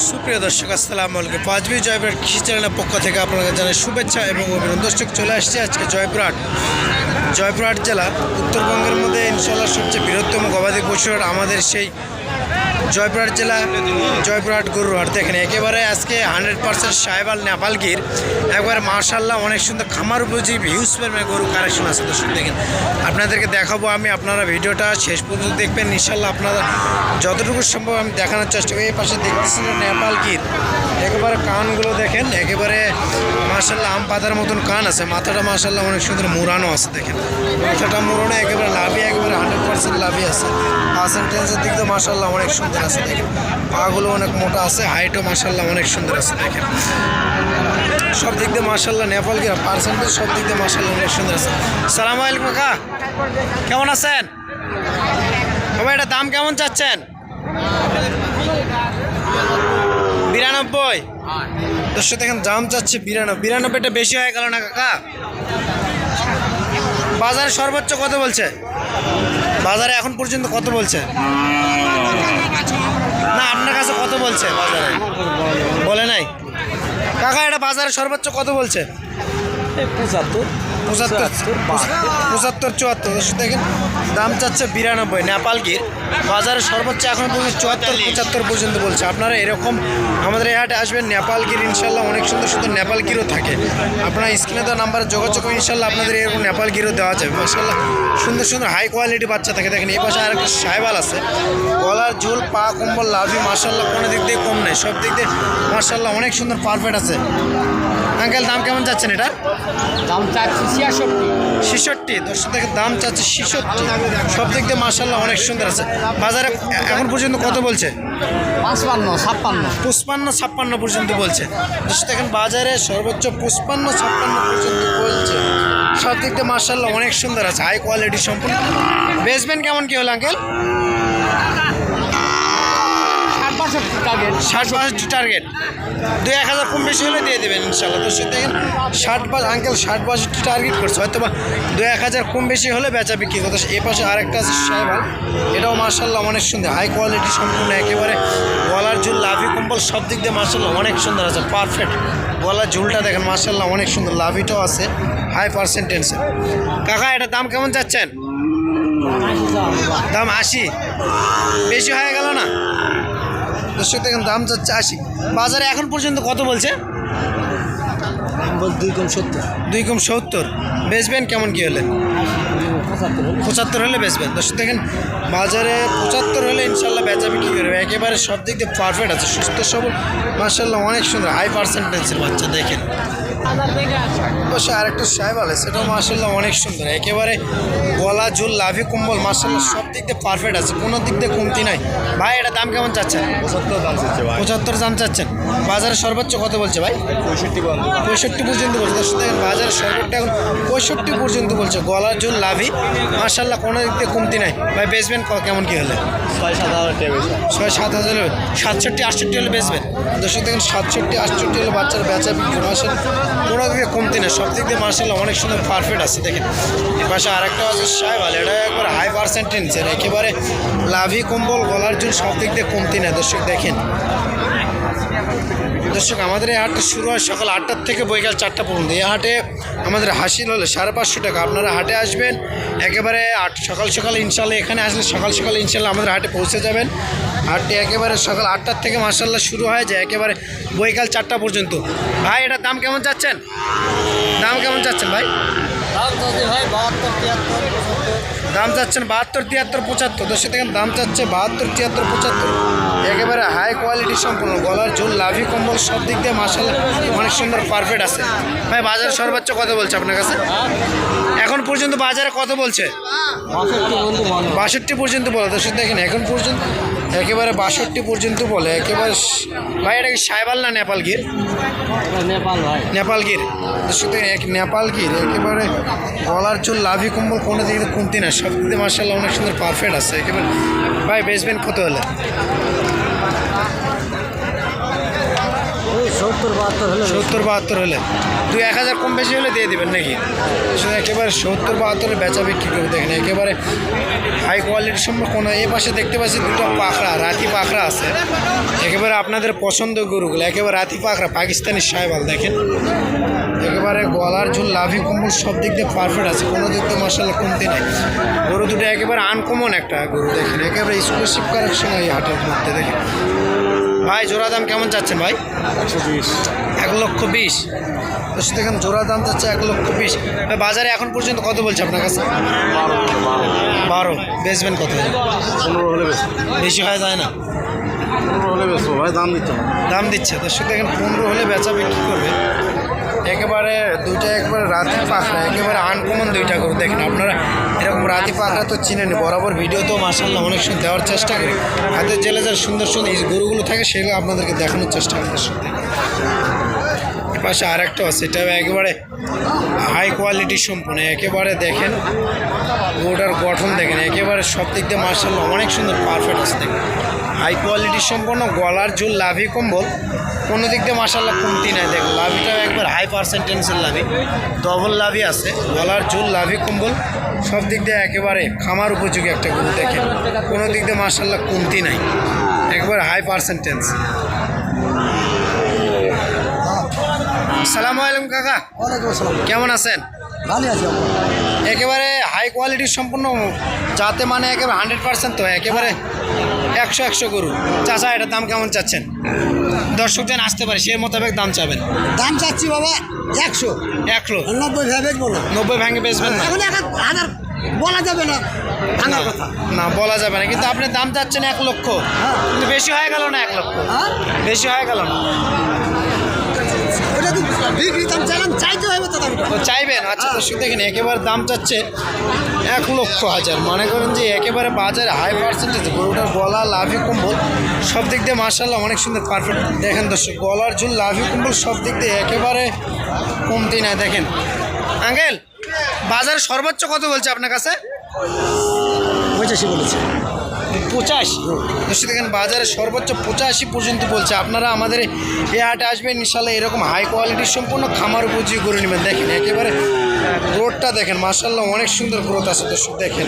সুপ্রিয় দর্শক, আসসালামু আলাইকুম। পাঁচবি জয়পুরহাট কৃষি চ্যানেলের পক্ষ থেকে আপনাদের জানাই শুভেচ্ছা এবং অভিনন্দন। দর্শক, চলে আসছে আজকে জয়পুরহাট। জয়পুরহাট জেলা উত্তরবঙ্গের মধ্যে ইনশাল্লাহ সবচেয়ে বৃহত্তম গবাদি পশুর আমাদের সেই জয়পুরহাট জেলা, জয়পুরহাট গরুহাট দেখেন, একেবারে আজকে হান্ড্রেড পার্সেন্ট সাহেবাল, নেপালগির। একবারে মার্শাল্লাহ অনেক সুন্দর খামার উপযোগী হিউজ পরিমাণে গরু কালেকশন আছে। দর্শক, দেখেন, আপনাদেরকে দেখাবো আমি, আপনারা ভিডিওটা শেষ পর্যন্ত দেখবেন। ইনশাল্লাহ আপনারা যতটুকু সম্ভব আমি দেখানোর চেষ্টা করি। এই পাশে দেখতেছেন নেপাল গির একেবারে কানগুলো দেখেন, একেবারে মার্শাল্লাহ আম পাতার মতন কান আছে। মাথাটা মার্শাল্লাহ অনেক সুন্দর মুড়ানো আছে, দেখেন। মাথাটা মুড়ানো একেবারে লাভি, একেবারে হান্ড্রেড পার্সেন্ট লাভি আছে। পার্সেন্টেজের দিক দিয়ে মার্শাল্লাহ অনেক সুন্দর আছে দেখেন। পাগুলো অনেক মোটা আছে হাইটও মার্শাল্লাহ অনেক সুন্দর আছে দেখেন। সব দিক দিয়ে মার্শাল্লাহ নেপাল গিরা পার্সেন্টেজ সব দিক দিয়ে মার্শাল্লাহ অনেক সুন্দর আছে। সালাম আলাইকুম কাকা, কেমন আছেন? বাবা এটা দাম কেমন চাচ্ছেন? বিরানব্বই। দর্শক, দেখেন, দাম চাচ্ছে বিরানব্বই। বিরানব্বইটা বেশি হয়ে গেল না কাকা? বাজারে সর্বোচ্চ কত বলছে? বাজারে এখন পর্যন্ত কত বলছে? না, আপনার কাছে কত বলছে বাজারে? বলে নাই? কাকা, এটা বাজারে সর্বোচ্চ কত বলছে? পঁচাত্তর পঁচাত্তর পঁচাত্তর চুয়াত্তর। দেখেন দাম চাচ্ছে বিরানব্বই নেপাল গির। বাজারে সর্বোচ্চ এখন পর্যন্ত চুয়াত্তর পঁচাত্তর পর্যন্ত বলছে। আপনারা এরকম আমাদের এই হাটে আসবেন নেপাল গির ইনশাল্লাহ অনেক সুন্দর সুন্দর নেপাল গিরও থাকে। আপনারা স্ক্রিনে দেওয়া নাম্বারে যোগাযোগ ইনশাল্লাহ আপনাদের এরকম নেপাল গিরও দেওয়া যাবে। মাসাল্লাহ সুন্দর সুন্দর হাই কোয়ালিটি বাচ্চা থাকে। দেখেন এই পাশে আর একটা সাহেবাল আছে। গলার ঝোল পা কম্বল লাভি মার্শাল্লাহ কোনো দিক দিয়ে কম নেই। সব দিক দিয়ে মার্শাল্লাহ অনেক সুন্দর পারফেক্ট আছে। আঙ্কেল দাম কেমন যাচ্ছেন এটা? দাম চাচ্ছি ছিয়াষট্টি। ছেষট্টি দর্শক থেকে দাম চাচ্ছে ছেষট্টি। সব দিক দিয়ে মার্শাল্লাহ অনেক সুন্দর আছে। বাজারে এখন পর্যন্ত কত বলছে? পাঁচপান্ন ছাপ্পান্ন। পুষ্পান্ন ছাপ্পান্ন পর্যন্ত বলছে। দর্শক দেখেন বাজারে সর্বোচ্চ পুষ্পান্ন ছাপ্পান্ন পর্যন্ত বলছে। সব দিক দিয়ে মার্শাল্লাহ অনেক সুন্দর আছে। হাই কোয়ালিটি সম্পূর্ণ। বেচবেন কেমন কি হলো আঙ্কেল? ষাট বাষট্টি টার্গেট দুই এক হাজার কম বেশি হলে দিয়ে দেবেন ইনশাল্লাহ। দর্শক দেখেন, ষাট বা আঙ্কেল ষাট বাষট্টি টার্গেট করছে। হয়তো বা দুই এক হাজার কম বেশি হলে বেচা বিক্রি করতে এ পাশে আরেকটা আছে সাহেবাল এটাও মার্শাল্লাহ অনেক সুন্দর। হাই কোয়ালিটি সম্পূর্ণ, একেবারে গলার ঝুল, লাভি কম্বল সব দিক দিয়ে মার্শাল্লাহ অনেক সুন্দর আছে। পারফেক্ট গলার ঝুলটা দেখেন মার্শাল্লাহ অনেক সুন্দর। লাভিটাও আছে হাই পার্সেন্টেন্সে কাকা, এটা দাম কেমন যাচ্ছেন দাম আশি। বেশি হয়ে গেল না? দর্শক দেখেন দাম চাচ্ছে আশি। বাজারে এখন পর্যন্ত কত বলছে দুই কম সত্তর। দুই কম সত্তর। বেচবেন কেমন কী হলে? পঁচাত্তর হলে। বেচবেন। দর্শক দেখেন বাজারে পঁচাত্তর হলে ইনশাল্লাহ বেচা বিক্রি করবে। একেবারে সব দিক দিয়ে পারফেক্ট আছে। সুস্থ সবল মার্শাল্লাহ অনেক সুন্দর হাই পার্সেন্টেজের বাচ্চা দেখেন। অবশ্য আরেকটা সাহেব আলে সেটাও মার্শাল্লাহ অনেক সুন্দর। একেবারে গলা ঝুল লাভি কম্বল মার্শাল্লাহ সব দিক দিয়ে পারফেক্ট আছে। কোনো দিক দিয়ে কমতি নাই। ভাই এটা দাম কেমন চাচ্ছেন? পঁচাত্তর দাম চাচ্ছে ভাই। পঁচাত্তর দাম চাচ্ছেন। বাজারে সর্বোচ্চ কত বলছে ভাই? পঁয়ষট্টি বন্ধ পঁয়ষট্টি পর্যন্ত বলছে। দর্শক দেখেন বাজারে সর্বোচ্চ এখন পঁয়ষট্টি পর্যন্ত বলছে। গলার জন্য লাভই মার্শাল্লাহ কোনো দিক থেকে কমতি নাই। ভাই বেচবেন কেমন কি হলে? ছয় সাত হাজার ছয় সাত হাজার সাতষট্টি আটষট্টি হলে বেচবেন দর্শক দেখেন সাতষট্টি আটষট্টি হলে বাচ্চার বেচা বিক্রি মার্শাল কোনো দিকে কমতি নেই। সব দিক দিয়ে মার্শাল্লাহ অনেক সুন্দর পারফেক্ট আছে। দেখেন এর পাশে আরেকটা আছে সাহেবাল এটা একবার হাই পার্সেন্টেন্সের একেবারে লাভি কম্বল গলার জন্য সব দিক দিয়ে কমতি নাই। দর্শক দেখেন। দর্শক, আমাদের এই হাটটা শুরু হয় সকাল আটটার থেকে বৈকাল চারটা পর্যন্ত। এই হাটে আমাদের হাসিল হলে সাড়ে পাঁচশো টাকা। আপনারা হাটে আসবেন, একেবারে আট সকাল সকাল ইনশাল্লাহ এখানে আসলে সকাল সকাল ইনশাল্লাহ আমাদের হাটে পৌঁছে যাবেন। হাটটি একেবারে সকাল আটটার থেকে মার্শাল্লাহ শুরু হয় যায় একেবারে বৈকাল চারটা পর্যন্ত। ভাই, এটার দাম কেমন যাচ্ছেন দাম কেমন যাচ্ছেন ভাই? ভাই বাহাত্তর, তিয়াত্তর। দাম চাচ্ছেন বাহাত্তর, তিয়াত্তর, পঁচাত্তর। তো সেখানে দাম চাচ্ছে বাহাত্তর, তিয়াত্তর, পঁচাত্তর। একেবারে হাই কোয়ালিটি সম্পূর্ণ। গলার ঝোল, লাভি কম্বল সব দিক দিয়ে মাসাল অনেক সুন্দর পারফেক্ট আছে। ভাই, বাজার সর্বোচ্চ কত বলছে আপনার কাছে? এখন পর্যন্ত বাজারে কত বলছে? বাষট্টি পর্যন্ত বলে তো দর্শক দেখেন, এখন পর্যন্ত একেবারে বাষট্টি পর্যন্ত বলে, একেবারে ভাই, এটা কি সাইবাল না নেপাল গির? নেপাল গির। দর্শক এক নেপাল গির, একেবারে গলার চুল লাভি কম্বল কোনো দিকে কমতি না। সব দিকে মার্শাল্লাহ অনেক সুন্দর পারফেক্ট আছে, একেবারে। ভাই বেচবেন কত হলে? সত্তর বাহাত্তর হলে দুই এক হাজার কম বেশি হলে দিয়ে দিবেন নাকি? শুধু একেবারে সত্তর বাহাত্তরে বেচা বিক্রি করে দেখেন, একেবারে হাই কোয়ালিটির সম্ভব কোনো এ পাশে দেখতে পাচ্ছি দুটো পাখরা রাতি পাখরা আছে। একেবারে আপনাদের পছন্দ গরুগুলো, একেবারে রাতি পাখরা পাকিস্তানি সাহেবাল দেখেন। একেবারে গলার ঝুল, লাভি কম্বল সব দিক দিয়ে পারফেক্ট আছে, কোনো দিক দিয়ে মশালা কমতি নেই। গরু দুটো একেবারে আনকমন একটা গরু, দেখেন। একেবারে স্কলারশিপ কারেকশন এই হাটের মধ্যে, দেখেন। ভাই জোড়া দাম কেমন চাচ্ছেন ভাই? একশো বিশ। এক লক্ষ বিশ। দেখেন জোড়া দাম চাচ্ছে এক লক্ষ বিশ। ভাই, বাজারে এখন পর্যন্ত কত বলছে আপনার কাছে? বারো। বেচবেন কত? পনেরো হলে বেশি বেশি হয় যায় না? পনেরো হলে বেশি ভাই দাম দিচ্ছ দাম দিচ্ছে। দর্শক দেখেন পনেরো হলে বেচা বিক্রি করবে। একেবারে দুইটা একবারে রাতি পাখরা একেবারে আনকমন দুইটা করে দেখেন আপনারা এরকম রাতে পাখরা তো চিনেন বরাবর ভিডিও তো মাসাল্লাহ অনেক সময় দেওয়ার চেষ্টা করি। হাতের জেলে যার সুন্দর সুন্দর এই গরুগুলো থাকে, সেগুলো আপনাদেরকে দেখানোর চেষ্টা করি। পাশে আর একটা আছে এটা একেবারে হাই কোয়ালিটি সম্পূর্ণ। একেবারে দেখেন গোটার গঠন দেখেন, একেবারে সব দিক দিয়ে মার্শাল্লাহ অনেক সুন্দর পারফেক্ট আছে দেখেন। হাই কোয়ালিটি সম্পন্ন গলার ঝুল লাভি কম্বল কোনো দিক দিয়ে মার্শাল্লাহ কমতি নাই। দেখেন লাভিটাও একবার হাই পার্সেন্টেন্সের লাভি। ডবল লাভি আছে গলার ঝুল লাভি কম্বল সব দিক দিয়ে একেবারে খামার উপযোগী একটা গরু দেখেন। কোনো দিক দিয়ে মার্শাল্লাহ কমতি নাই একবার হাই পার্সেন্টেন্স সালামু আলাইকুম কাকা। কেমন আছেন? ভালো আছি একেবারে হাই কোয়ালিটির সম্পূর্ণ যাতে মানে একেবারে হান্ড্রেড পার্সেন্ট তো একেবারে একশো একশো গরু। চাচা এটার দাম কেমন চাচ্ছেন? দর্শক যেন আসতে পারে সে মোতাবেক দাম চাবেন। দাম চাচ্ছি বাবা একশো। একশো? নব্বই ভেঙে বেচবো না। নব্বই ভেঙে বেচবেন না? এখন হাজার বলা যাবে না ভাঙার কথা। না বলা যাবে না। কিন্তু আপনি দাম চাচ্ছেন এক লক্ষ। হ্যাঁ। কিন্তু বেশি হয়ে গেল না এক লক্ষ? হ্যাঁ? বেশি হয়ে গেল না? বিক্রি দাম চাইলাম চাইতে হবে তো দামটা চাইবেন? আচ্ছা দর্শক দেখেন একেবারে দাম চাচ্ছে এক লক্ষ হাজার। মনে করেন যে একেবারে বাজারে হাই পার্সেন্টেজ গরুটার গলা লাভি কম্বল সব দিক দিয়ে মার্শাল্লাহ অনেক সুন্দর পারফেক্ট দেখেন দর্শক গলার ঝুল লাভি কম্বল সব দিক দিয়ে একেবারে কমতি না দেখেন আঙ্কেল বাজারে সর্বোচ্চ কত বলছে আপনার কাছে? পঁচাশি বলেছে। পঁচাশি। দর্শক দেখেন বাজারে সর্বোচ্চ পঁচাশি পর্যন্ত বলছে। আপনারা আমাদের এই হাটে আসবেন ইনশাল্লাহ এরকম হাই কোয়ালিটির সম্পূর্ণ খামার উপযোগী করে নেবেন। দেখেন, একেবারে গ্রোথটা দেখেন মার্শাল্লাহ অনেক সুন্দর গ্রোথ আছে, দর্শক, দেখেন।